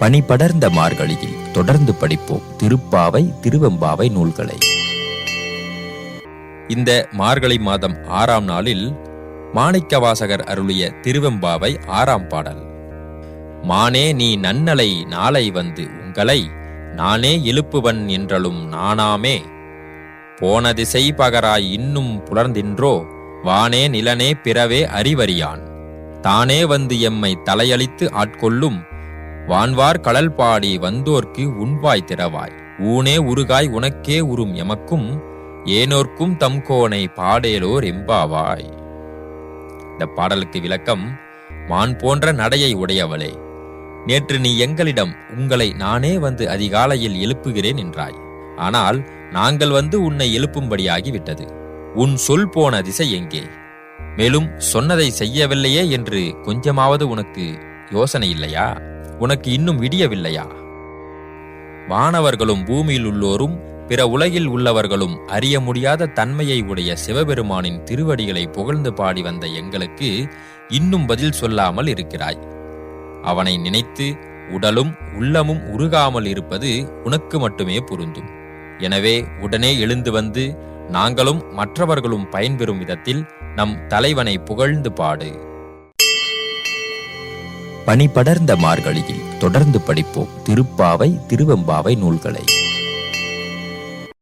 பனி படர்ந்த மார்கழியில் தொடர்ந்து படிப்போம் திருப்பாவை திருவெம்பாவை நூல்களை. இந்த மார்கழி மாதம் ஆறாம் நாளில் மாணிக்கவாசகர் அருளிய திருவெம்பாவை ஆறாம் பாடல். மானே நீ நன்னலை நாளை வந்து உங்களை நானே எழுப்புவன் என்றலும் நானாமே போன திசை பகராய் இன்னும் புலர்ந்தின்றோ வானே நிலனே பிறவே அறிவறியான். தானே வந்து எம்மை தலையளித்து ஆட்கொள்ளும் வான்வார் கடல் பாடி வந்தோர்க்கு உண்வாய் திறவாய். ஊனே உருகாய் உனக்கே உறும் எமக்கும் ஏனோர்க்கும் தம் கோனை பாடேலோர் எம்பாவாய். இந்த பாடலுக்கு விளக்கம் மான் போன்ற நடையை உடையவளே. நேற்று நீ எங்களிடம் உங்களை நானே வந்து அதிகாலையில் எழுப்புகிறேன் என்றாய். ஆனால் நாங்கள் வந்து உன்னை எழுப்பும்படியாகிவிட்டது. உன் சொல் போன திசை எங்கே? மேலும் சொன்னதை செய்யவில்லையே என்று கொஞ்சமாவது உனக்கு யோசனை இல்லையா? உனக்கு இன்னும் விடியவில்லையா? வானவர்களும் பூமியில் உள்ளோரும் பிற உலகில் உள்ளவர்களும் அறிய முடியாத தன்மையை உடைய சிவபெருமானின் திருவடிகளை புகழ்ந்து பாடி வந்த எங்களுக்கு இன்னும் பதில் சொல்லாமல் இருக்கிறாய். அவனை நினைத்து உடலும் உள்ளமும் உருகாமல் இருப்பது உனக்கு மட்டுமே பொருந்தும். எனவே உடனே எழுந்து வந்து நாங்களும் மற்றவர்களும் பயன்பெறும் விதத்தில் நம் தலைவனை புகழ்ந்து பாடு. பனி படர்ந்த மார்கழியில் தொடர்ந்து படிப்போம் திருப்பாவை திருவெம்பாவை நூல்களை.